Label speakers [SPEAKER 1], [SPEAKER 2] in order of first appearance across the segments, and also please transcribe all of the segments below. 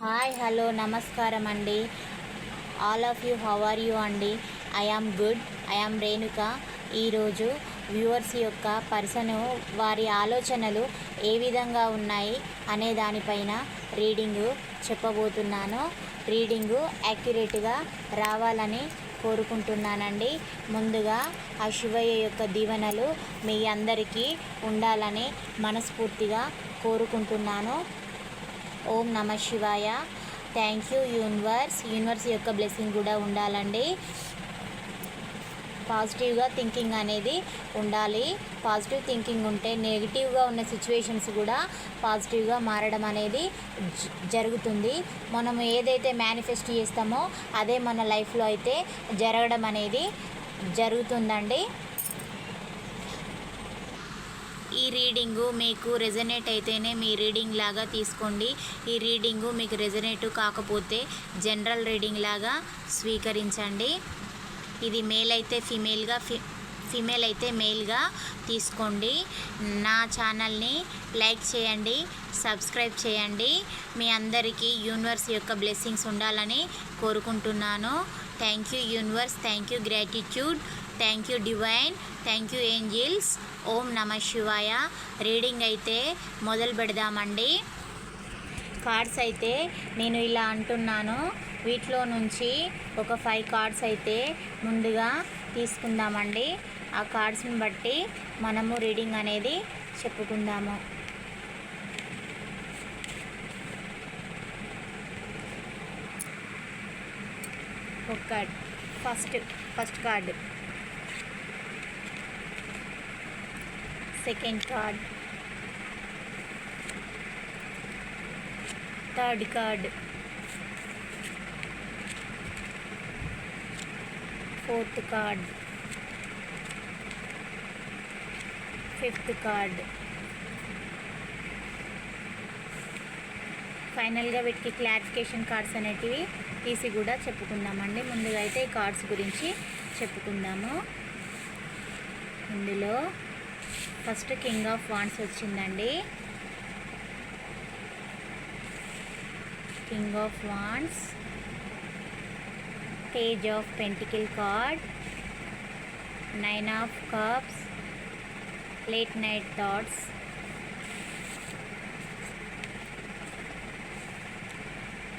[SPEAKER 1] Hi hello నమస్కారం అండి all of you how are you అండి? I am good. I am Renuka. ఈరోజు viewers యొక్క పర్సన్ వారి ఆలోచనలు ఏ విధంగా ఉన్నాయి అనే దానిపైన రీడింగు చెప్పబోతున్నాను. రీడింగు యాక్యురేట్గా రావాలని కోరుకుంటున్నానండి. ముందుగా ఆ శివయ్య యొక్క దీవెనలు మీ అందరికీ ఉండాలని మనస్ఫూర్తిగా కోరుకుంటున్నాను. ఓం నమ శివాయ. థ్యాంక్ యూ యూనివర్స్ యూనివర్స్ యొక్క బ్లెస్సింగ్ కూడా ఉండాలండి. పాజిటివ్గా థింకింగ్ అనేది ఉండాలి. పాజిటివ్ థింకింగ్ ఉంటే నెగిటివ్గా ఉన్న సిచ్యువేషన్స్ కూడా పాజిటివ్గా మారడం అనేది జ- జరుగుతుంది. మనం ఏదైతే మేనిఫెస్ట్ చేస్తామో అదే మన లైఫ్లో అయితే జరగడం అనేది జరుగుతుందండి. ఈ రీడింగు మీకు రెజనేట్ అయితేనే మీ రీడింగ్ లాగా తీసుకోండి. ఈ రీడింగు మీకు రెజనేట్ కాకపోతే జనరల్ రీడింగ్ లాగా స్వీకరించండి. ఇది మేల్ అయితే ఫిమేల్గా ఫి ఫిమేల్ అయితే మేల్గా తీసుకోండి. నా ఛానల్ని లైక్ చేయండి సబ్స్క్రైబ్ చేయండి. మీ అందరికీ యూనివర్స్ యొక్క బ్లెస్సింగ్స్ ఉండాలని కోరుకుంటున్నాను. Thank you universe thank you gratitude. Thank you divine thank you angels ఓం నమ శివాయ రీడింగ్ అయితే మొదలు పెడదామండి. కార్డ్స్ అయితే నేను ఇలా అంటున్నాను. వీటిలో నుంచి ఒక ఫైవ్ కార్డ్స్ అయితే ముందుగా తీసుకుందామండి. ఆ కార్డ్స్ని బట్టి మనము రీడింగ్ అనేది చెప్పుకుందాము. ఒక card first first card second card third card fourth card fifth card ఫైనల్గా వీటికి క్లారిఫికేషన్ కార్డ్స్ అనేటివి తీసి కూడా చెప్పుకుందామండి. ముందుగా అయితే ఈ కార్డ్స్ గురించి చెప్పుకుందాము. ఇందులో ఫస్ట్ కింగ్ ఆఫ్ వాండ్స్ వచ్చిందండి. King of wands page of pentacle card nine of cups late night thoughts.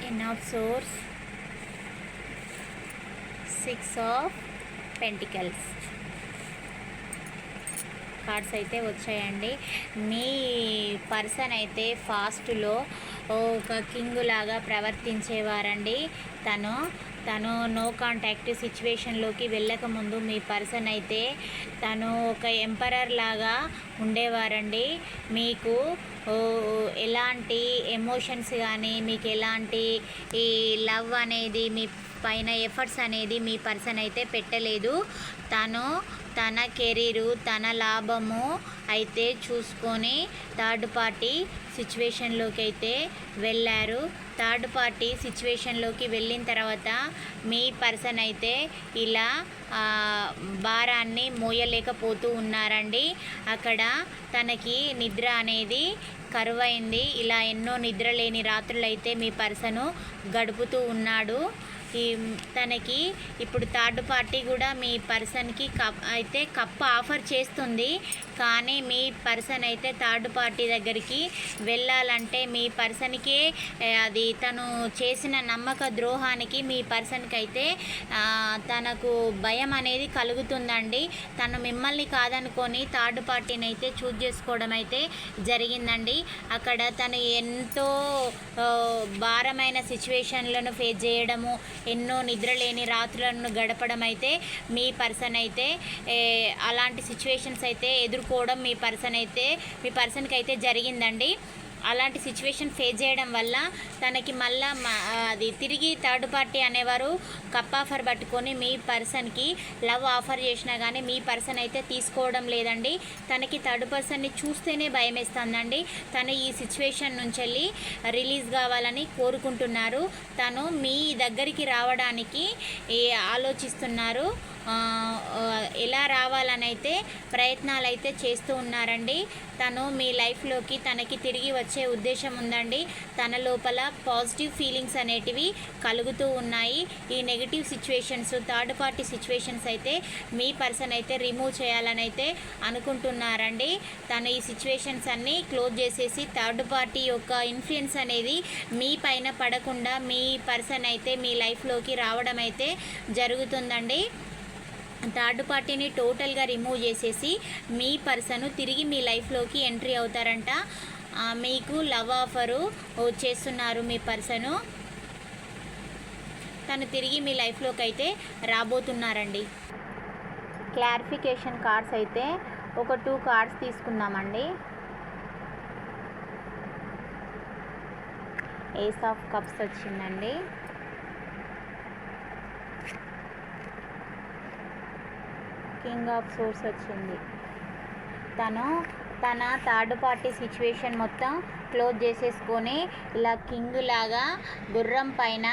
[SPEAKER 1] N of swords six of pentacles. Cards అయితే వచ్చాయండి. మీ పర్సన్ అయితే ఫాస్ట్లో ఒక కింగ్ లాగా ప్రవర్తించేవారండి. తను తను నో కాంటాక్ట్ సిచ్యువేషన్లోకి వెళ్ళకముందు మీ పర్సన్ అయితే తను ఒక ఎంపరర్ లాగా ఉండేవారండి. మీకు ఓ, ఎలాంటి ఎమోషన్స్ కానీ మీకు ఎలాంటి ఈ లవ్ అనేది మీ పైన ఎఫర్ట్స్ అనేది మీ పర్సన్ అయితే పెట్టలేదు. తను తన కెరీరు తన లాభము అయితే చూసుకొని థర్డ్ పార్టీ సిచ్యువేషన్లోకి అయితే వెళ్ళారు. థర్డ్ పార్టీ సిచ్యువేషన్లోకి వెళ్ళిన తర్వాత మీ పర్సన్ అయితే ఇలా భారాన్ని మోయలేకపోతూ ఉన్నారండి. అక్కడ తనకి నిద్ర అనేది కరువైంది. ఇలా ఎన్నో నిద్ర లేని రాత్రులు అయితే మీ పర్సను గడుపుతూ ఉన్నాడు. ఈ తనకి ఇప్పుడు థర్డ్ పార్టీ కూడా మీ పర్సన్కి కప్ అయితే కప్ ఆఫర్ చేస్తుంది. కానీ మీ పర్సన్ అయితే థర్డ్ పార్టీ దగ్గరికి వెళ్ళాలంటే మీ పర్సన్కే అది తను చేసిన నమ్మక ద్రోహానికి మీ పర్సన్కి అయితే తనకు భయం అనేది కలుగుతుందండి. తను మిమ్మల్ని కాదనుకొని థర్డ్ పార్టీని అయితే చూజ్ చేసుకోవడం అయితే జరిగిందండి. అక్కడ తను ఎంతో భారమైన సిచ్యువేషన్లను ఫేస్ చేయడము ఎన్నో నిద్రలేని రాత్రులను గడపడం అయితే మీ పర్సన్ అయితే అలాంటి సిచ్యువేషన్స్ అయితే ఎదుర్కోవడం మీ పర్సన్ అయితే మీ పర్సన్కి అయితే జరిగిందండి. అలాంటి సిచ్యువేషన్ ఫేస్ చేయడం వల్ల తనకి మళ్ళా అది తిరిగి థర్డ్ పార్టీ అనేవారు కప్ ఆఫర్ పట్టుకొని మీ పర్సన్కి లవ్ ఆఫర్ చేసినా కానీ మీ పర్సన్ అయితే తీసుకోవడం లేదండి. తనకి థర్డ్ పర్సన్ని చూస్తేనే భయం వేస్తుందండి తను ఈ సిచ్యువేషన్ నుంచి వెళ్ళి రిలీజ్ కావాలని కోరుకుంటున్నారు. తను మీ దగ్గరికి రావడానికి ఆలోచిస్తున్నారు. ఎలా రావాలని అయితే ప్రయత్నాలు అయితే చేస్తూ ఉన్నారండి. తను మీ లైఫ్లోకి తనకి తిరిగి వచ్చే ఉద్దేశం ఉందండి. తన లోపల పాజిటివ్ ఫీలింగ్స్ అనేటివి కలుగుతూ ఉన్నాయి. ఈ negative situations third party situations అయితే మీ పర్సన్ అయితే రిమూవ్ చేయాలని అయితే అనుకుంటున్నారండి. తను ఈ సిచ్యువేషన్స్ అన్నీ క్లోజ్ చేసేసి థర్డ్ పార్టీ యొక్క ఇన్ఫ్లుయెన్స్ అనేది మీ పైన పడకుండా మీ పర్సన్ అయితే మీ లైఫ్లోకి రావడం అయితే జరుగుతుందండి. థర్డ్ పార్టీని టోటల్గా రిమూవ్ చేసేసి మీ పర్సన్ తిరిగి మీ లైఫ్లోకి ఎంట్రీ అవుతారంట. మీకు లవ్ ఆఫరు చేస్తున్నారు మీ పర్సను. తను తిరిగి మీ లైఫ్లోకి అయితే రాబోతున్నారండి. క్లారిఫికేషన్ కార్డ్స్ అయితే ఒక టూ కార్డ్స్ తీసుకుందామండి. ఏస్ ఆఫ్ కప్స్ వచ్చిందండి. కింగ్ ఆఫ్ సోర్స్ వచ్చింది. తను తన థర్డ్ పార్టీ సిచ్యువేషన్ మొత్తం క్లోజ్ చేసేసుకొని ఇలా కింగ్ లాగా గుర్రం పైన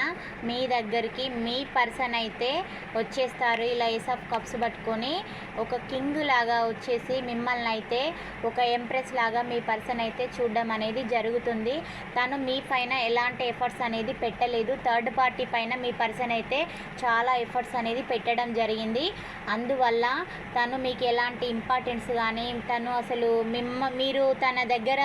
[SPEAKER 1] మీ దగ్గరికి మీ పర్సన్ అయితే వచ్చేస్తారు. ఇలా ఏస్ ఆఫ్ కప్స్ పట్టుకొని ఒక కింగ్ లాగా వచ్చేసి మిమ్మల్ని అయితే ఒక ఎంప్రెస్ లాగా మీ పర్సన్ అయితే చూడడం అనేది జరుగుతుంది. తను మీ పైన ఎలాంటి ఎఫర్ట్స్ అనేది పెట్టలేదు. థర్డ్ పార్టీ పైన మీ పర్సన్ అయితే చాలా ఎఫర్ట్స్ అనేది పెట్టడం జరిగింది. అందువల్ల తను మీకు ఎలాంటి ఇంపార్టెన్స్ కానీ తను అసలు మిమ్మ మీరు తన దగ్గర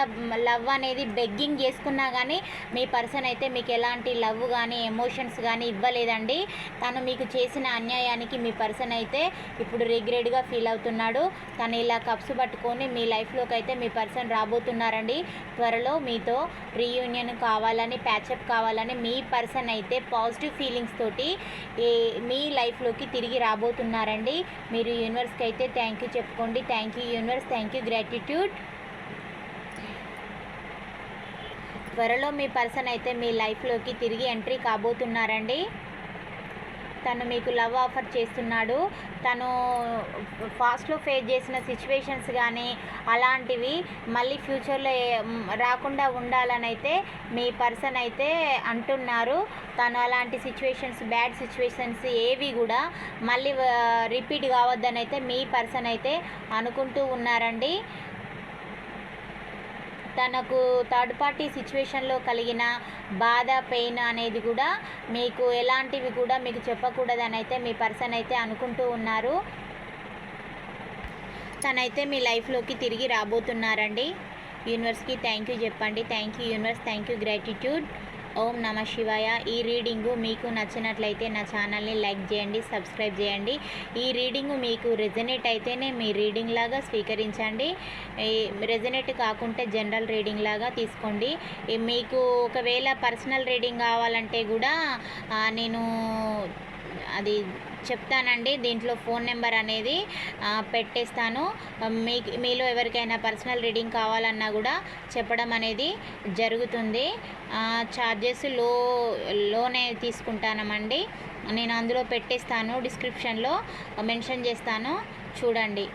[SPEAKER 1] లవ్ అనేది బెగ్గింగ్ చేసుకున్నా కానీ మీ పర్సన్ అయితే మీకు ఎలాంటి లవ్ కానీ ఎమోషన్స్ కానీ ఇవ్వలేదండి. తను మీకు చేసిన అన్యాయానికి మీ పర్సన్ అయితే ఇప్పుడు రిగ్రెట్గా ఫీల్ అవుతున్నాడు. తను ఇలా కప్స్ పట్టుకొని మీ లైఫ్లోకి అయితే మీ పర్సన్ రాబోతున్నారండి. త్వరలో మీతో రీయూనియన్ కావాలని ప్యాచప్ కావాలని మీ పర్సన్ అయితే పాజిటివ్ ఫీలింగ్స్ తోటి ఏ మీ లైఫ్లోకి తిరిగి రాబోతున్నారండి. మీరు యూనివర్స్కి అయితే థ్యాంక్ యూ చెప్పుకోండి. Thank you universe thank you gratitude త్వరలో మీ పర్సన్ అయితే మీ లైఫ్లోకి తిరిగి ఎంట్రీ కాబోతున్నారండి. తను మీకు లవ్ ఆఫర్ చేస్తున్నాడు. తను ఫాస్ట్లో ఫేస్ చేసిన సిచ్యువేషన్స్ కానీ అలాంటివి మళ్ళీ ఫ్యూచర్లో రాకుండా ఉండాలని అయితే మీ పర్సన్ అయితే అంటున్నారు. తను అలాంటి సిచ్యువేషన్స్ బ్యాడ్ సిచ్యువేషన్స్ ఏవి కూడా మళ్ళీ రిపీట్ కావద్దని అయితే మీ పర్సన్ అయితే అనుకుంటూ ఉన్నారండి. తనకు థర్డ్ పార్టీ సిచ్యువేషన్లో కలిగిన బాధ పెయిన్ అనేది కూడా మీకు ఎలాంటివి కూడా మీకు చెప్పకూడదని అయితే మీ పర్సన్ అయితే అనుకుంటూ ఉన్నారు. తనైతే మీ లైఫ్లోకి తిరిగి రాబోతున్నారండి. యూనివర్స్కి థ్యాంక్ యూ చెప్పండి. Thank you universe. Thank you gratitude. ఓం నమ శివాయ. ఈ రీడింగు మీకు నచ్చినట్లయితే నా ఛానల్ని లైక్ చేయండి సబ్స్క్రైబ్ చేయండి. ఈ రీడింగు మీకు రెజనేట్ అయితేనే మీ రీడింగ్ లాగా స్వీకరించండి. రెజనేట్ కాకుంటే జనరల్ రీడింగ్ లాగా తీసుకోండి. మీకు ఒకవేళ పర్సనల్ రీడింగ్ కావాలంటే కూడా నేను అది చెప్తానండి. దీంట్లో ఫోన్ నెంబర్ అనేది పెట్టేస్తాను. మీ మీలో ఎవరికైనా పర్సనల్ రీడింగ్ కావాలన్నా కూడా చెప్పడం అనేది జరుగుతుంది. ఛార్జెస్లో లోనే తీసుకుంటానమండి. నేను అందులో పెట్టేస్తాను. డిస్క్రిప్షన్లో మెన్షన్ చేస్తాను. చూడండి.